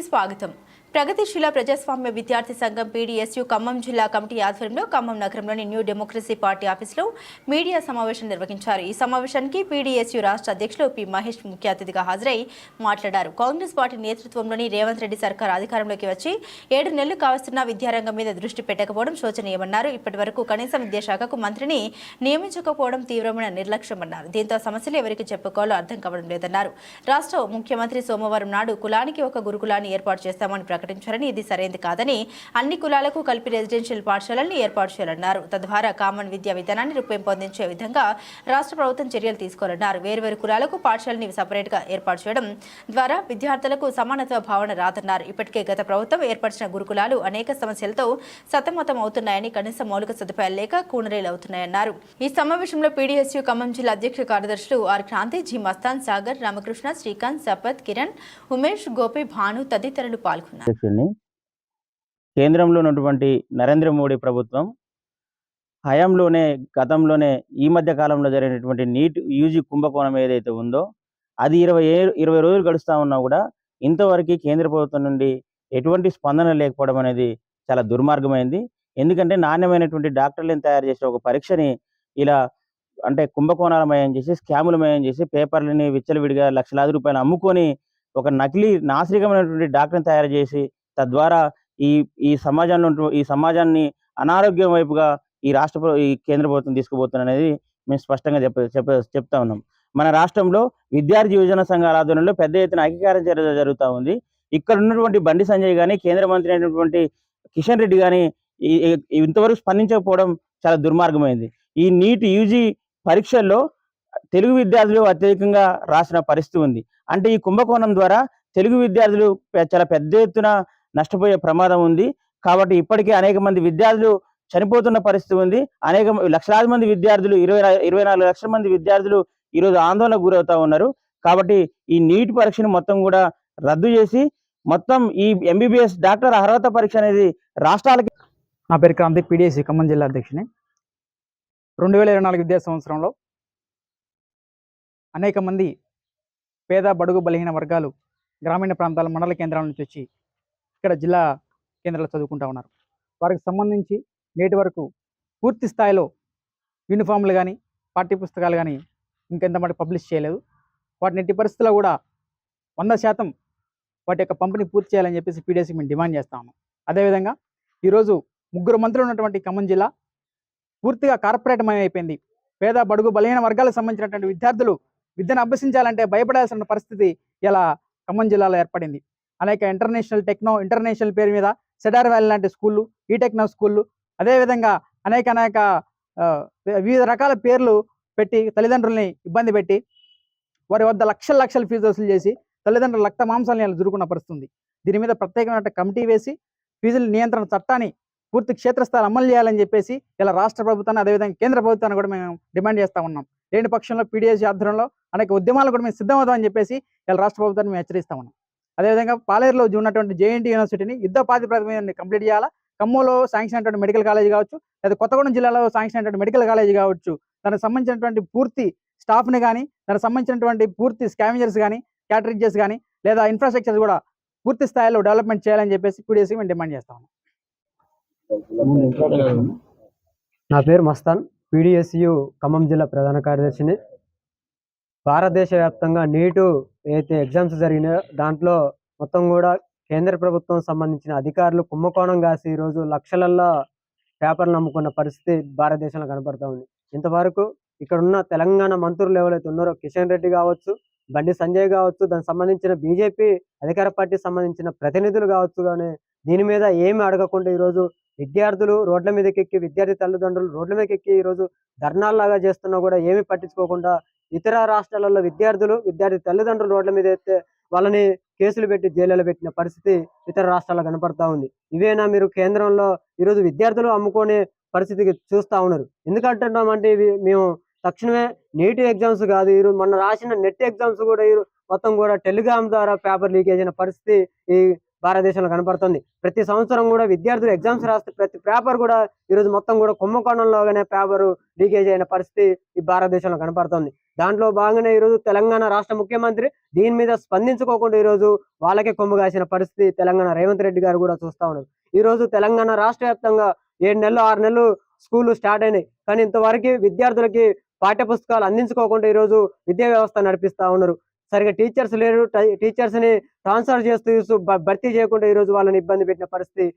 స్వాగతం. ప్రగతిశీల ప్రజాస్వామ్య విద్యార్థి సంఘం పీడీఎస్యు ఖమ్మం జిల్లా కమిటీ ఆధ్వర్యంలో ఖమ్మం నగరంలోని న్యూ డెమోక్రసీ పార్టీ ఆఫీసులో మీడియా సమావేశం నిర్వహించారు. ఈ సమావేశానికి పీడీఎస్యు రాష్ట్ర అధ్యక్షులు పి. మహేష్ ముఖ్య అతిథిగా హాజరై మాట్లాడారు. కాంగ్రెస్ పార్టీ నేతృత్వంలోని రేవంత్ రెడ్డి సర్కార్ అధికారంలోకి వచ్చి ఏడు నెలలు కావస్తున్న విద్యారంగం మీద దృష్టి పెట్టకపోవడం శోచనీయమన్నారు. ఇప్పటి వరకు కనీసం విద్యాశాఖకు మంత్రిని నియమించకపోవడం తీవ్రమైన నిర్లక్ష్యమన్నారు. దీంతో సమస్యలు ఎవరికి చెప్పుకోవాలో అర్థం కావడం లేదన్నారు. రాష్ట్ర ముఖ్యమంత్రి సోమవారం నాడు కులానికి ఒక గురుకులాన్ని ఏర్పాటు చేస్తామని ప్రకటించారని ఇది సరైనది కాదని అన్ని కులాలకు కలిపి రెసిడెన్షియల్ పాఠశాలల్ని ఏర్పాటు చేయాలన్నారు. తద్వారా కామన్ విద్యా విధానాన్ని రూపొందించే విధంగా రాష్ట్ర ప్రభుత్వం చర్యలు తీసుకోవాలన్నారు. వేర్వేరు కులాలకు పాఠశాలని సపరేట్గా ఏర్పాటు చేయడం ద్వారా విద్యార్థులకు సమానత్వ భావన రాదన్నారు. ఇప్పటికే గత ప్రభుత్వం ఏర్పరిచిన గురుకులాలు అనేక సమస్యలతో సతమతం అవుతున్నాయని కనీస మౌలిక సదుపాయాలు లేక కూనరేలు అవుతున్నాయన్నారు. ఈ సమావేశంలో పీడీఎస్యూ ఖమ్మం జిల్లా అధ్యక్ష కార్యదర్శులు ఆర్ క్రాంతి జి మస్తాన్ సాగర్ రామకృష్ణ శ్రీకాంత్ సపత్ కిరణ్ ఉమేష్ గోపి భాను తదితరులు పాల్గొన్నారు. అధ్యక్షుడిని. కేంద్రంలో ఉన్నటువంటి నరేంద్ర మోడీ ప్రభుత్వం హయాంలోనే గతంలోనే ఈ మధ్య కాలంలో జరిగినటువంటి నీట్ యూజీ కుంభకోణం ఏదైతే ఉందో అది ఇరవై ఏ- ఇరవై రోజులు గడుస్తా ఉన్నా కూడా ఇంతవరకు కేంద్ర ప్రభుత్వం నుండి ఎటువంటి స్పందన లేకపోవడం అనేది చాలా దుర్మార్గమైంది. ఎందుకంటే నాణ్యమైనటువంటి డాక్టర్లను తయారు చేసే ఒక పరీక్షని ఇలా అంటే కుంభకోణాలమయం చేసి స్కాములమయం చేసి పేపర్లని విచ్చలవిడిగా లక్షలాది రూపాయలు అమ్ముకొని ఒక నకిలీ నాసిరికమైనటువంటి డాక్టర్ని తయారు చేసి తద్వారా ఈ ఈ సమాజంలో ఈ సమాజాన్ని అనారోగ్యం వైపుగా ఈ రాష్ట్ర ఈ కేంద్ర ప్రభుత్వం తీసుకుపోతుంది అనేది మేము స్పష్టంగా చెప్ప చెప్ప చెప్తా ఉన్నాం. మన రాష్ట్రంలో విద్యార్థి యువజన సంఘాల ఆధ్వర్యంలో పెద్ద ఎత్తున అంగీకారం చర్య జరుగుతూ ఉంది. ఇక్కడ ఉన్నటువంటి బండి సంజయ్ కానీ కేంద్ర మంత్రి అయినటువంటి కిషన్ రెడ్డి కానీ ఇంతవరకు స్పందించకపోవడం చాలా దుర్మార్గమైంది. ఈ నీట్ యూజీ పరీక్షల్లో తెలుగు విద్యార్థులు అత్యధికంగా రాసిన పరిస్థితి ఉంది. అంటే ఈ కుంభకోణం ద్వారా తెలుగు విద్యార్థులు చాలా పెద్ద ఎత్తున నష్టపోయే ప్రమాదం ఉంది. కాబట్టి ఇప్పటికే అనేక మంది విద్యార్థులు చనిపోతున్న పరిస్థితి ఉంది. అనేక లక్షలాది మంది విద్యార్థులు ఇరవై ఇరవై నాలుగు లక్షల మంది విద్యార్థులు ఈరోజు ఆందోళనకు గురవుతా ఉన్నారు. కాబట్టి ఈ నీట్ పరీక్షను మొత్తం కూడా రద్దు చేసి మొత్తం ఈ ఎంబీబీఎస్ డాక్టర్ అర్హత పరీక్ష అనేది రాష్ట్రాలకి నా పేరు క్రాంతి పీడిఎస్సి ఖమ్మం జిల్లా అధ్యక్షుని. రెండు వేల ఇరవై నాలుగు విద్యా సంవత్సరంలో అనేక మంది పేద బడుగు బలహీన వర్గాలు గ్రామీణ ప్రాంతాల మండల కేంద్రాల నుంచి వచ్చి ఇక్కడ జిల్లా కేంద్రాలు చదువుకుంటా ఉన్నారు. వారికి సంబంధించి నేటి వరకు పూర్తి స్థాయిలో యూనిఫామ్లు కానీ పాఠ్య పుస్తకాలు కానీ ఇంకెంత మటుకు పబ్లిష్ చేయలేదు. వాటిని ఎట్టి పరిస్థితుల్లో కూడా వంద శాతం వాటి యొక్క పంపిణీ పూర్తి చేయాలని చెప్పేసి పీడిఎస్కి మేము డిమాండ్ చేస్తా ఉన్నాం. అదేవిధంగా ఈరోజు ముగ్గురు మంత్రులు ఉన్నటువంటి ఖమ్మం జిల్లా పూర్తిగా కార్పొరేట్ మయం అయిపోయింది పేద బడుగు బలహీన వర్గాలకు సంబంధించినటువంటి విద్యార్థులు విద్యను అభ్యసించాలంటే భయపడాల్సిన పరిస్థితి ఇలా ఖమ్మం జిల్లాలో ఏర్పడింది. అనేక ఇంటర్నేషనల్ టెక్నో ఇంటర్నేషనల్ పేరు మీద సెడార్ వ్యాలీ లాంటి స్కూళ్ళు ఈ టెక్నో స్కూళ్ళు అదేవిధంగా అనేక అనేక వివిధ రకాల పేర్లు పెట్టి తల్లిదండ్రుల్ని ఇబ్బంది పెట్టి వారి వద్ద లక్షల లక్షల ఫీజు వసూలు చేసి తల్లిదండ్రుల రక్త మాంసాలను జురుకున్న పరిస్థితుంది. దీని మీద ప్రత్యేకమైన కమిటీ వేసి ఫీజుల నియంత్రణ చట్టాన్ని పూర్తి క్షేత్రస్థాయి అమలు చేయాలని చెప్పేసి ఇలా రాష్ట్ర ప్రభుత్వాన్ని అదేవిధంగా కేంద్ర ప్రభుత్వాన్ని కూడా మేము డిమాండ్ చేస్తా ఉన్నాం. లేని పక్షంలో పీడిఎస్ ఆధ్వర్యంలో అనేక ఉద్యమాలు కూడా మేము సిద్ధమవుతామని చెప్పేసి ఇలా రాష్ట్ర ప్రభుత్వాన్ని మేము హెచ్చరిస్తా ఉన్నాం. అదేవిధంగా పాలేరులో ఉన్నటువంటి జేఎన్టీ యూనివర్సిటీని యుద్ధ ప్రాతిపదిక కంప్లీట్ చేయాలా? ఖమ్మంలో శాంక్షన్ అయినటువంటి మెడికల్ కాలేజ్ కావచ్చు లేదా కొత్తగూడెం జిల్లాలో శాంక్షన్ అయినటువంటి మెడికల్ కాలేజ్ కావచ్చు దానికి సంబంధించినటువంటి పూర్తి స్టాఫ్ని కానీ దానికి సంబంధించినటువంటి పూర్తి స్కావెంజర్స్ కానీ క్యాటరేజర్స్ కానీ లేదా ఇన్ఫ్రాస్ట్రక్చర్ కూడా పూర్తి స్థాయిలో డెవలప్మెంట్ చేయాలని చెప్పేసి పీడిఎస్కి మేము డిమాండ్ చేస్తాము నా పేరు మస్తాన్. పీడిఎస్యు ఖమ్మం జిల్లా ప్రధాన కార్యదర్శిని. భారతదేశ వ్యాప్తంగా నీటు ఏదైతే ఎగ్జామ్స్ జరిగినాయో దాంట్లో మొత్తం కూడా కేంద్ర ప్రభుత్వం సంబంధించిన అధికారులు కుంభకోణం కాసి ఈరోజు లక్షలల్లో పేపర్లు నమ్ముకున్న పరిస్థితి భారతదేశంలో కనపడతా ఉంది. ఇంతవరకు ఇక్కడ ఉన్న తెలంగాణ మంత్రులు ఎవరైతే ఉన్నారో కిషన్ రెడ్డి కావచ్చు బండి సంజయ్ కావచ్చు దానికి సంబంధించిన బీజేపీ అధికార పార్టీ సంబంధించిన ప్రతినిధులు కావచ్చు కానీ దీని మీద ఏమి అడగకుండా ఈరోజు విద్యార్థులు రోడ్ల మీదకెక్కి విద్యార్థి తల్లిదండ్రులు రోడ్ల మీద ఎక్కి ఈరోజు ధర్నాల్లాగా చేస్తున్నా కూడా ఏమీ పట్టించుకోకుండా ఇతర రాష్ట్రాలలో విద్యార్థులు విద్యార్థి తల్లిదండ్రులు రోడ్ల మీద ఎత్తే వాళ్ళని కేసులు పెట్టి జైలులో పెట్టిన పరిస్థితి ఇతర రాష్ట్రాల్లో కనపడతా ఉంది. ఇవేనా మీరు కేంద్రంలో ఈరోజు విద్యార్థులు అమ్ముకునే పరిస్థితికి చూస్తా ఉన్నారు. ఎందుకంటున్నామంటే ఇవి మేము తక్షణమే నీట్ ఎగ్జామ్స్ కాదు ఈరోజు మొన్న రాసిన నెట్ ఎగ్జామ్స్ కూడా మొత్తం కూడా టెలిగ్రామ్ ద్వారా పేపర్ లీకేజ్ అయిన పరిస్థితి ఈ భారతదేశంలో కనపడుతుంది. ప్రతి సంవత్సరం కూడా విద్యార్థులు ఎగ్జామ్స్ రాస్తే ప్రతి పేపర్ కూడా ఈరోజు మొత్తం కూడా కుంభకోణంలోగానే పేపర్ లీకేజ్ అయిన పరిస్థితి ఈ భారతదేశంలో కనపడుతుంది. దాంట్లో భాగంగానే ఈరోజు తెలంగాణ రాష్ట్ర ముఖ్యమంత్రి దీని మీద స్పందించుకోకుండా ఈరోజు వాళ్ళకే కొమ్ము కాసిన పరిస్థితి తెలంగాణ రేవంత్ రెడ్డి గారు కూడా చూస్తా ఉన్నారు. ఈ రోజు తెలంగాణ రాష్ట్ర వ్యాప్తంగా ఏడు నెలలు ఆరు నెలలు స్కూళ్ళు స్టార్ట్ అయినాయి. కానీ ఇంతవరకు విద్యార్థులకి పాఠ్య పుస్తకాలు అందించుకోకుండా ఈరోజు విద్యా వ్యవస్థ నడిపిస్తా ఉన్నారు. సరిగా టీచర్స్ లేరు టీచర్స్ని ట్రాన్స్ఫర్ చేస్తూ భర్తీ చేయకుండా ఈ రోజు వాళ్ళని ఇబ్బంది పెట్టిన పరిస్థితి